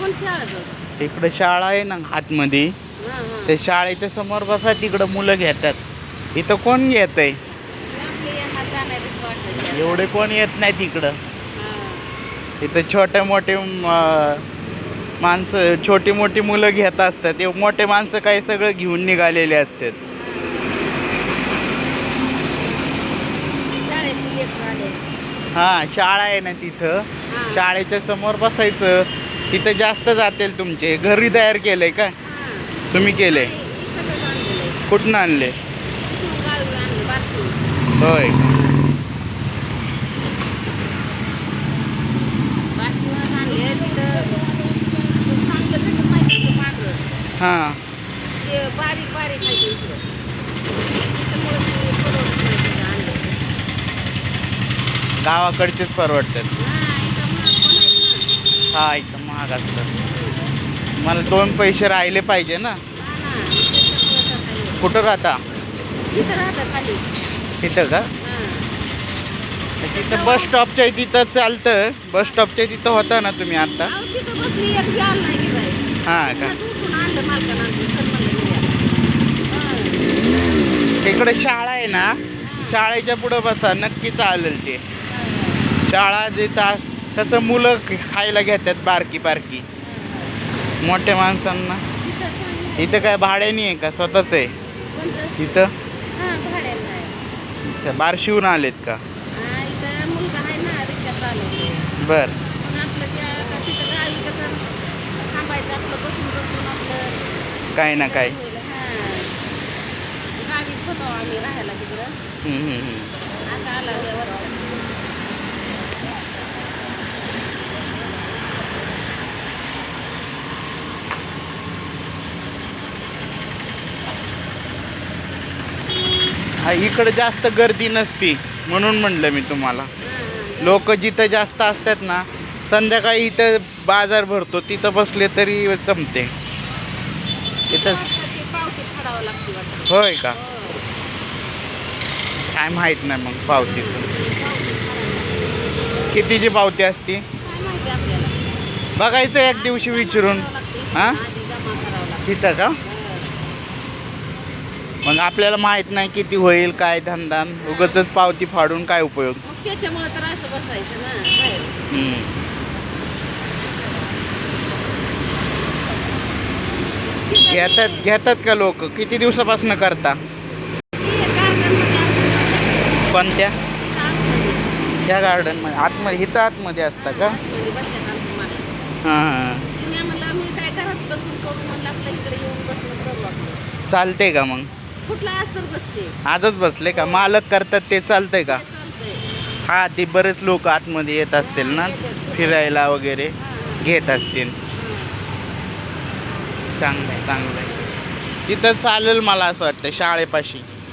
कोणची शाळा इकडे शाळा आहे ना आतमध्ये. हां हां. त्या शाळेच्या समोर बसा तिकडं मुलं घेतात. इथं कोण घेत आहे आपले यांना जाणारीच वाटतं. एवढे कोण येत नाही तिकडं. हां. इथं छोटे मोठे म- माणसं छोटी मोठी मुलं घेत असतात. ते मोठे माणसं काही सगळं घेऊन निघालेले असतात. शाळेत लेकरं आले हां शाळा आहे ना तिथं. हां. शाळेच्या समोर बसायचं. तिथं जास्त जातील तुमचे. घरी तयार केलंय काय हां. तुम्ही आहे. कुठनं आणले. होय. हां. ते बारीक बारीक आहे ते इकडं त्याच्यामुळे ते परवडत नाही तिथं आणलं गावाकडचेच परवडतात हां इथं महाग पण आहेत ना हा इथं महाग असतात मला दोन पैसे राहिले पाहिजे ना. कुठं राहता? तिथं का? तिथं बस स्टॉपच्या तिथं चालतं. बस स्टॉपच्या तिथं होता ना तुम्ही आता. हां का. तिकडे शाळा आहे ना? शाळेच्या पुढं बसा नक्की चालेल ते. शाळा जिथं तसं मुलं खायला घेतात बारकी बारकी मोठ्या माणसांना. इथं काय भाड्याने आहे का? स्वतःच आहे. इथं? हां, अच्छा, बारशिवून आलेत का? ना बर. काय ना काय हम्म, हम्म, हम्म. आता आला या वर्षात हा जास्त गर्दी नसती म्हणून म्हणलं मी तुम्हाला. लोक जिथं जास्त असतात ना संध्याकाळी इथं बाजार भरतो तिथं बसले तरी जमते. इथं होय का? काय माहीत नाही मग पावती. कितीची पावती असती? बघायचं एक दिवशी विचारून. हां? तिथं का? मग आपल्याला माहीत नाही किती होईल काय धंदा उगच पावती फाडून काय उपयोग? मग त्याच्यामुळे तर असं बसायचं ना बाहेर. हम्म. घेतात घेतात का लोक? किती दिवसापासून करता? कोणत्या? त्या गार्डनमध्ये आतमध्ये इथं आतमध्ये असता का? हां म्हणलं मी काय घरात बसून करू? म्हणलं आपल्या इकडे येऊन बसून करू आपलं. चालतंय का मग? कुठला बसते आजच बसले का? मालक करतात ते चालतंय का? चालतंय. हा ते बरेच लोक आतमध्ये येत असतील ना? फिरायला वगैरे घेत असतील. चांगलं आहे चांगलं आहे तिथं चालेल मला असं वाटतं शाळेपाशी.